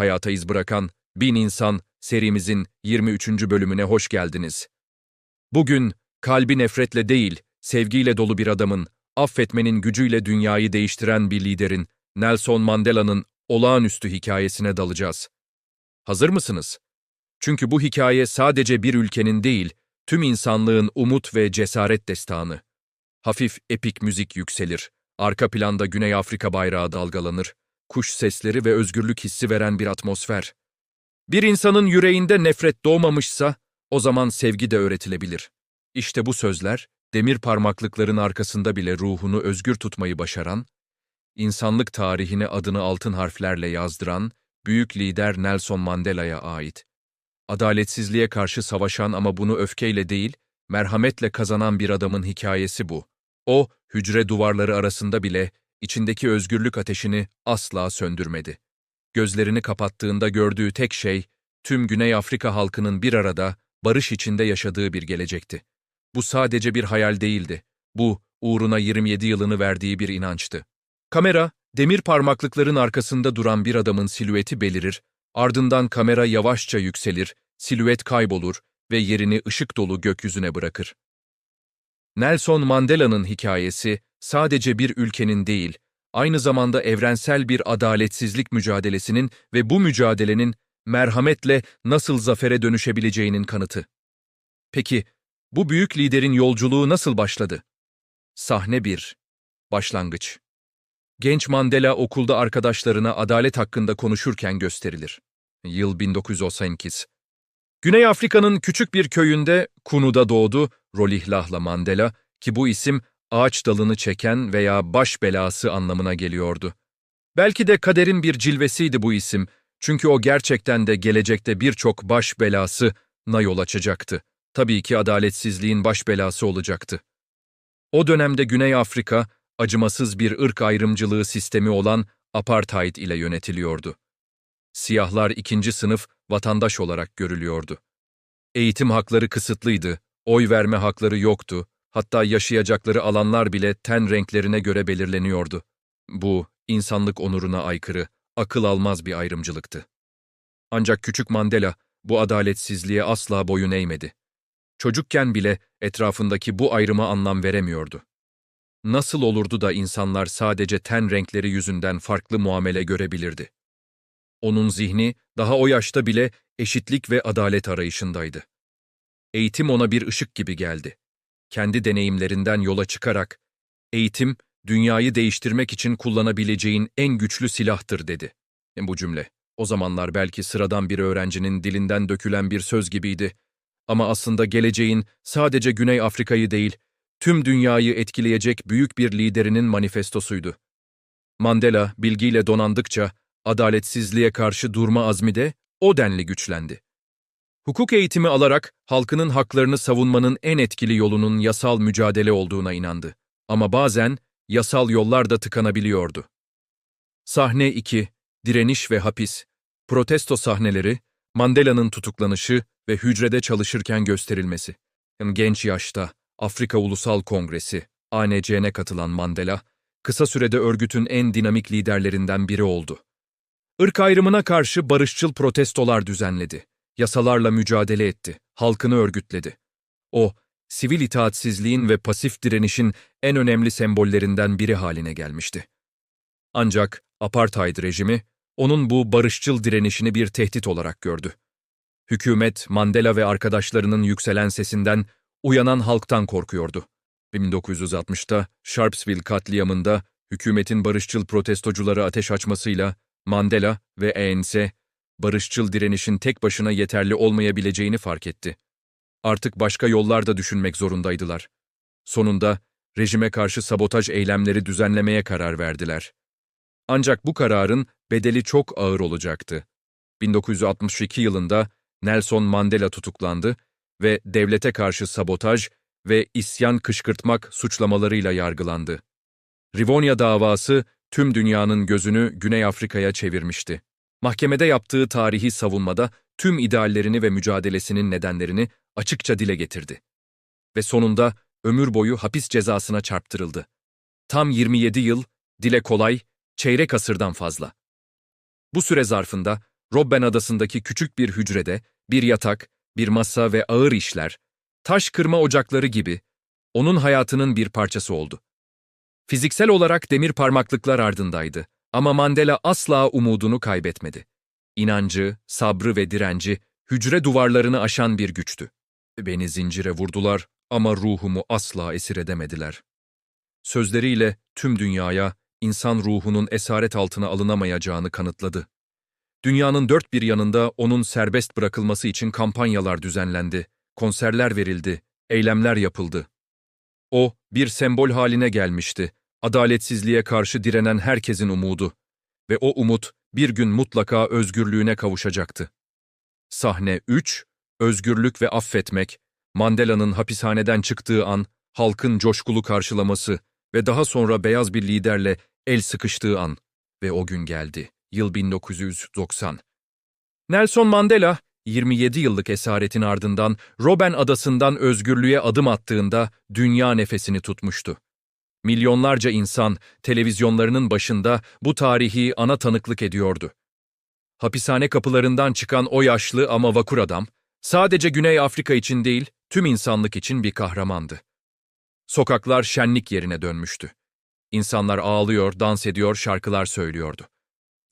hayata iz bırakan Bin İnsan serimizin 23. bölümüne hoş geldiniz. Bugün kalbi nefretle değil, sevgiyle dolu bir adamın, affetmenin gücüyle dünyayı değiştiren bir liderin, Nelson Mandela'nın olağanüstü hikayesine dalacağız. Hazır mısınız? Çünkü bu hikaye sadece bir ülkenin değil, tüm insanlığın umut ve cesaret destanı. Hafif epik müzik yükselir, arka planda Güney Afrika bayrağı dalgalanır, kuş sesleri ve özgürlük hissi veren bir atmosfer. Bir insanın yüreğinde nefret doğmamışsa, o zaman sevgi de öğretilebilir. İşte bu sözler, demir parmaklıkların arkasında bile ruhunu özgür tutmayı başaran, insanlık tarihine adını altın harflerle yazdıran büyük lider Nelson Mandela'ya ait. Adaletsizliğe karşı savaşan ama bunu öfkeyle değil, merhametle kazanan bir adamın hikayesi bu. O, hücre duvarları arasında bile içindeki özgürlük ateşini asla söndürmedi. Gözlerini kapattığında gördüğü tek şey, tüm Güney Afrika halkının bir arada, barış içinde yaşadığı bir gelecekti. Bu sadece bir hayal değildi. Bu, uğruna 27 yılını verdiği bir inançtı. Kamera, demir parmaklıkların arkasında duran bir adamın silüeti belirir, ardından kamera yavaşça yükselir, silüet kaybolur ve yerini ışık dolu gökyüzüne bırakır. Nelson Mandela'nın hikayesi sadece bir ülkenin değil, aynı zamanda evrensel bir adaletsizlik mücadelesinin ve bu mücadelenin merhametle nasıl zafere dönüşebileceğinin kanıtı. Peki, bu büyük liderin yolculuğu nasıl başladı? Sahne 1. Başlangıç. Genç Mandela okulda arkadaşlarına adalet hakkında konuşurken gösterilir. Yıl 1998. Güney Afrika'nın küçük bir köyünde Kunu'da doğdu Rolihlahla Mandela ki bu isim ağaç dalını çeken veya baş belası anlamına geliyordu. Belki de kaderin bir cilvesiydi bu isim çünkü o gerçekten de gelecekte birçok baş belası na yol açacaktı. Tabii ki adaletsizliğin baş belası olacaktı. O dönemde Güney Afrika, acımasız bir ırk ayrımcılığı sistemi olan apartheid ile yönetiliyordu. Siyahlar ikinci sınıf vatandaş olarak görülüyordu. Eğitim hakları kısıtlıydı, oy verme hakları yoktu, hatta yaşayacakları alanlar bile ten renklerine göre belirleniyordu. Bu, insanlık onuruna aykırı, akıl almaz bir ayrımcılıktı. Ancak küçük Mandela bu adaletsizliğe asla boyun eğmedi. Çocukken bile etrafındaki bu ayrıma anlam veremiyordu. Nasıl olurdu da insanlar sadece ten renkleri yüzünden farklı muamele görebilirdi? Onun zihni daha o yaşta bile eşitlik ve adalet arayışındaydı. Eğitim ona bir ışık gibi geldi. Kendi deneyimlerinden yola çıkarak, eğitim, dünyayı değiştirmek için kullanabileceğin en güçlü silahtır dedi. Bu cümle, o zamanlar belki sıradan bir öğrencinin dilinden dökülen bir söz gibiydi. Ama aslında geleceğin sadece Güney Afrika'yı değil, tüm dünyayı etkileyecek büyük bir liderinin manifestosuydu. Mandela, bilgiyle donandıkça, adaletsizliğe karşı durma azmi de o denli güçlendi. Hukuk eğitimi alarak halkının haklarını savunmanın en etkili yolunun yasal mücadele olduğuna inandı. Ama bazen yasal yollar da tıkanabiliyordu. Sahne 2. Direniş ve hapis. Protesto sahneleri, Mandela'nın tutuklanışı ve hücrede çalışırken gösterilmesi. Genç yaşta Afrika Ulusal Kongresi, ANC'ne katılan Mandela, kısa sürede örgütün en dinamik liderlerinden biri oldu. Irk ayrımına karşı barışçıl protestolar düzenledi, yasalarla mücadele etti, halkını örgütledi. O, sivil itaatsizliğin ve pasif direnişin en önemli sembollerinden biri haline gelmişti. Ancak apartheid rejimi, onun bu barışçıl direnişini bir tehdit olarak gördü. Hükümet, Mandela ve arkadaşlarının yükselen sesinden, uyanan halktan korkuyordu. 1960'ta Sharpsville katliamında hükümetin barışçıl protestocuları ateş açmasıyla Mandela ve ANC, barışçıl direnişin tek başına yeterli olmayabileceğini fark etti. Artık başka yollar da düşünmek zorundaydılar. Sonunda rejime karşı sabotaj eylemleri düzenlemeye karar verdiler. Ancak bu kararın bedeli çok ağır olacaktı. 1962 yılında Nelson Mandela tutuklandı ve devlete karşı sabotaj ve isyan kışkırtmak suçlamalarıyla yargılandı. Rivonia davası tüm dünyanın gözünü Güney Afrika'ya çevirmişti. Mahkemede yaptığı tarihi savunmada tüm ideallerini ve mücadelesinin nedenlerini açıkça dile getirdi. Ve sonunda ömür boyu hapis cezasına çarptırıldı. Tam 27 yıl, dile kolay, çeyrek asırdan fazla. Bu süre zarfında Robben adasındaki küçük bir hücrede bir yatak, bir masa ve ağır işler, taş kırma ocakları gibi onun hayatının bir parçası oldu. Fiziksel olarak demir parmaklıklar ardındaydı ama Mandela asla umudunu kaybetmedi. İnancı, sabrı ve direnci hücre duvarlarını aşan bir güçtü. Beni zincire vurdular ama ruhumu asla esir edemediler. Sözleriyle tüm dünyaya insan ruhunun esaret altına alınamayacağını kanıtladı. Dünyanın dört bir yanında onun serbest bırakılması için kampanyalar düzenlendi, konserler verildi, eylemler yapıldı. O, bir sembol haline gelmişti, adaletsizliğe karşı direnen herkesin umudu. Ve o umut bir gün mutlaka özgürlüğüne kavuşacaktı. Sahne 3, Özgürlük ve Affetmek, Mandela'nın hapishaneden çıktığı an, halkın coşkulu karşılaması ve daha sonra beyaz bir liderle el sıkıştığı an ve o gün geldi. Yıl 1990. Nelson Mandela, 27 yıllık esaretin ardından Robben adasından özgürlüğe adım attığında dünya nefesini tutmuştu. Milyonlarca insan televizyonlarının başında bu tarihi ana tanıklık ediyordu. Hapishane kapılarından çıkan o yaşlı ama vakur adam, sadece Güney Afrika için değil, tüm insanlık için bir kahramandı. Sokaklar şenlik yerine dönmüştü. İnsanlar ağlıyor, dans ediyor, şarkılar söylüyordu.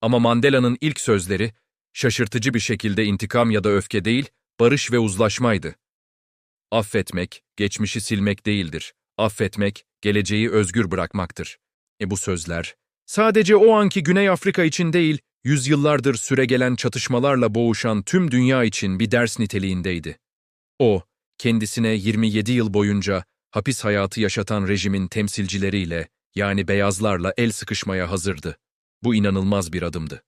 Ama Mandela'nın ilk sözleri, şaşırtıcı bir şekilde intikam ya da öfke değil, barış ve uzlaşmaydı. Affetmek, geçmişi silmek değildir. Affetmek, geleceği özgür bırakmaktır. E bu sözler, sadece o anki Güney Afrika için değil, yüzyıllardır süregelen çatışmalarla boğuşan tüm dünya için bir ders niteliğindeydi. O, kendisine 27 yıl boyunca hapis hayatı yaşatan rejimin temsilcileriyle, yani beyazlarla el sıkışmaya hazırdı. Bu inanılmaz bir adımdı.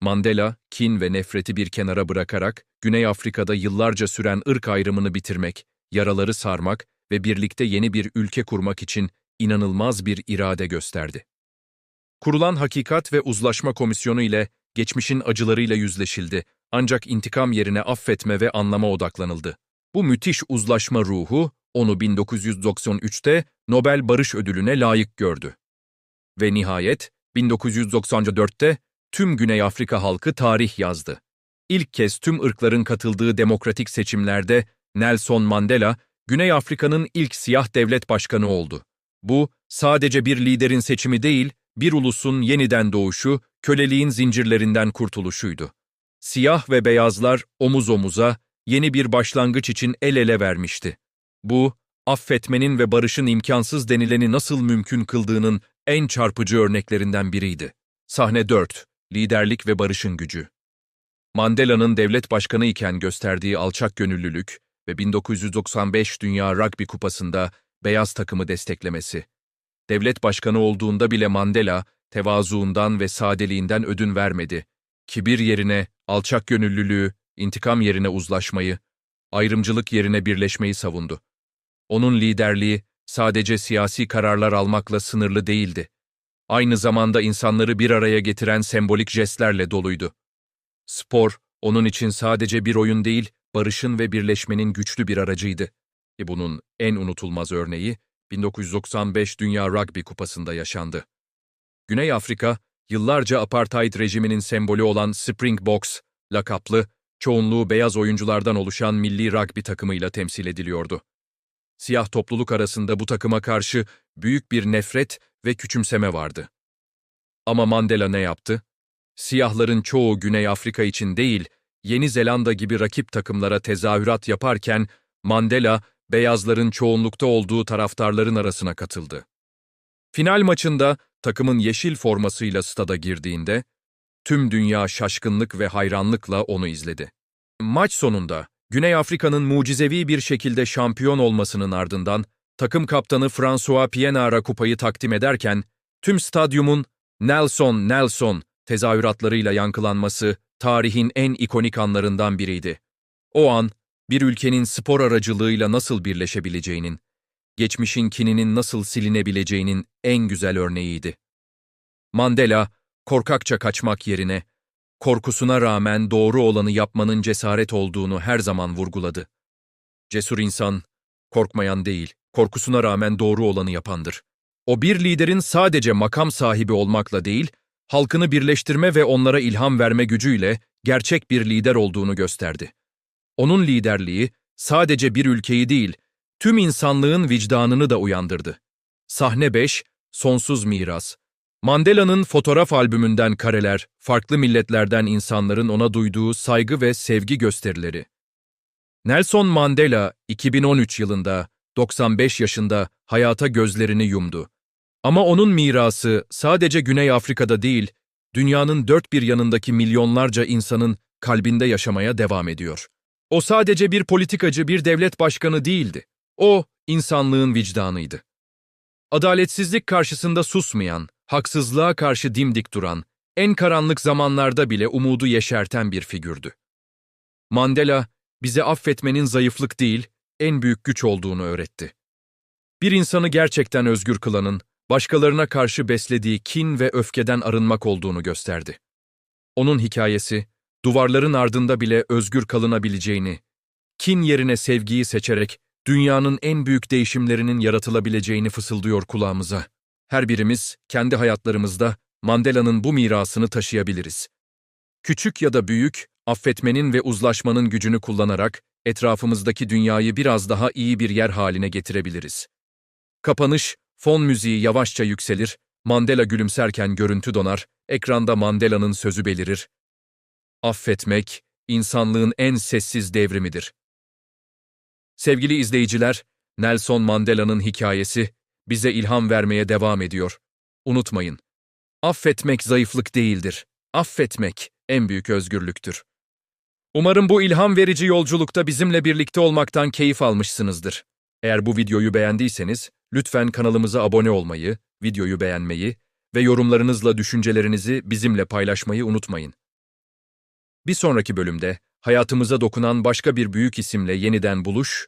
Mandela, kin ve nefreti bir kenara bırakarak, Güney Afrika'da yıllarca süren ırk ayrımını bitirmek, yaraları sarmak ve birlikte yeni bir ülke kurmak için inanılmaz bir irade gösterdi. Kurulan Hakikat ve Uzlaşma Komisyonu ile geçmişin acılarıyla yüzleşildi ancak intikam yerine affetme ve anlama odaklanıldı. Bu müthiş uzlaşma ruhu onu 1993'te Nobel Barış Ödülü'ne layık gördü. Ve nihayet 1994'te tüm Güney Afrika halkı tarih yazdı. İlk kez tüm ırkların katıldığı demokratik seçimlerde Nelson Mandela, Güney Afrika'nın ilk siyah devlet başkanı oldu. Bu, sadece bir liderin seçimi değil, bir ulusun yeniden doğuşu, köleliğin zincirlerinden kurtuluşuydu. Siyah ve beyazlar omuz omuza, yeni bir başlangıç için el ele vermişti. Bu, affetmenin ve barışın imkansız denileni nasıl mümkün kıldığının en çarpıcı örneklerinden biriydi. Sahne 4. Liderlik ve barışın gücü. Mandela'nın devlet başkanı iken gösterdiği alçak gönüllülük ve 1995 Dünya Rugby Kupası'nda beyaz takımı desteklemesi. Devlet başkanı olduğunda bile Mandela, tevazuundan ve sadeliğinden ödün vermedi. Kibir yerine alçak gönüllülüğü, intikam yerine uzlaşmayı, ayrımcılık yerine birleşmeyi savundu. Onun liderliği sadece siyasi kararlar almakla sınırlı değildi. Aynı zamanda insanları bir araya getiren sembolik jestlerle doluydu. Spor, onun için sadece bir oyun değil, barışın ve birleşmenin güçlü bir aracıydı. E bunun en unutulmaz örneği 1995 Dünya Rugby Kupası'nda yaşandı. Güney Afrika, yıllarca apartheid rejiminin sembolü olan Springboks, lakaplı, çoğunluğu beyaz oyunculardan oluşan milli rugby takımıyla temsil ediliyordu. Siyah topluluk arasında bu takıma karşı büyük bir nefret ve küçümseme vardı. Ama Mandela ne yaptı? Siyahların çoğu Güney Afrika için değil, Yeni Zelanda gibi rakip takımlara tezahürat yaparken Mandela, beyazların çoğunlukta olduğu taraftarların arasına katıldı. Final maçında takımın yeşil formasıyla stada girdiğinde, tüm dünya şaşkınlık ve hayranlıkla onu izledi. Maç sonunda Güney Afrika'nın mucizevi bir şekilde şampiyon olmasının ardından takım kaptanı François Pienaar'a kupayı takdim ederken tüm stadyumun Nelson Nelson tezahüratlarıyla yankılanması tarihin en ikonik anlarından biriydi. O an bir ülkenin spor aracılığıyla nasıl birleşebileceğinin, geçmişin kininin nasıl silinebileceğinin en güzel örneğiydi. Mandela, korkakça kaçmak yerine, korkusuna rağmen doğru olanı yapmanın cesaret olduğunu her zaman vurguladı. Cesur insan, korkmayan değil, korkusuna rağmen doğru olanı yapandır. O bir liderin sadece makam sahibi olmakla değil, halkını birleştirme ve onlara ilham verme gücüyle gerçek bir lider olduğunu gösterdi. Onun liderliği sadece bir ülkeyi değil, tüm insanlığın vicdanını da uyandırdı. Sahne 5, Sonsuz Miras. Mandela'nın fotoğraf albümünden kareler, farklı milletlerden insanların ona duyduğu saygı ve sevgi gösterileri. Nelson Mandela 2013 yılında 95 yaşında hayata gözlerini yumdu. Ama onun mirası sadece Güney Afrika'da değil, dünyanın dört bir yanındaki milyonlarca insanın kalbinde yaşamaya devam ediyor. O sadece bir politikacı, bir devlet başkanı değildi. O, insanlığın vicdanıydı. Adaletsizlik karşısında susmayan, haksızlığa karşı dimdik duran, en karanlık zamanlarda bile umudu yeşerten bir figürdü. Mandela, bize affetmenin zayıflık değil, en büyük güç olduğunu öğretti. Bir insanı gerçekten özgür kılanın, başkalarına karşı beslediği kin ve öfkeden arınmak olduğunu gösterdi. Onun hikayesi, duvarların ardında bile özgür kalınabileceğini, kin yerine sevgiyi seçerek dünyanın en büyük değişimlerinin yaratılabileceğini fısıldıyor kulağımıza. Her birimiz kendi hayatlarımızda Mandela'nın bu mirasını taşıyabiliriz. Küçük ya da büyük, affetmenin ve uzlaşmanın gücünü kullanarak etrafımızdaki dünyayı biraz daha iyi bir yer haline getirebiliriz. Kapanış, fon müziği yavaşça yükselir, Mandela gülümserken görüntü donar, ekranda Mandela'nın sözü belirir. Affetmek, insanlığın en sessiz devrimidir. Sevgili izleyiciler, Nelson Mandela'nın hikayesi bize ilham vermeye devam ediyor. Unutmayın, affetmek zayıflık değildir. Affetmek en büyük özgürlüktür. Umarım bu ilham verici yolculukta bizimle birlikte olmaktan keyif almışsınızdır. Eğer bu videoyu beğendiyseniz, lütfen kanalımıza abone olmayı, videoyu beğenmeyi ve yorumlarınızla düşüncelerinizi bizimle paylaşmayı unutmayın. Bir sonraki bölümde hayatımıza dokunan başka bir büyük isimle yeniden buluş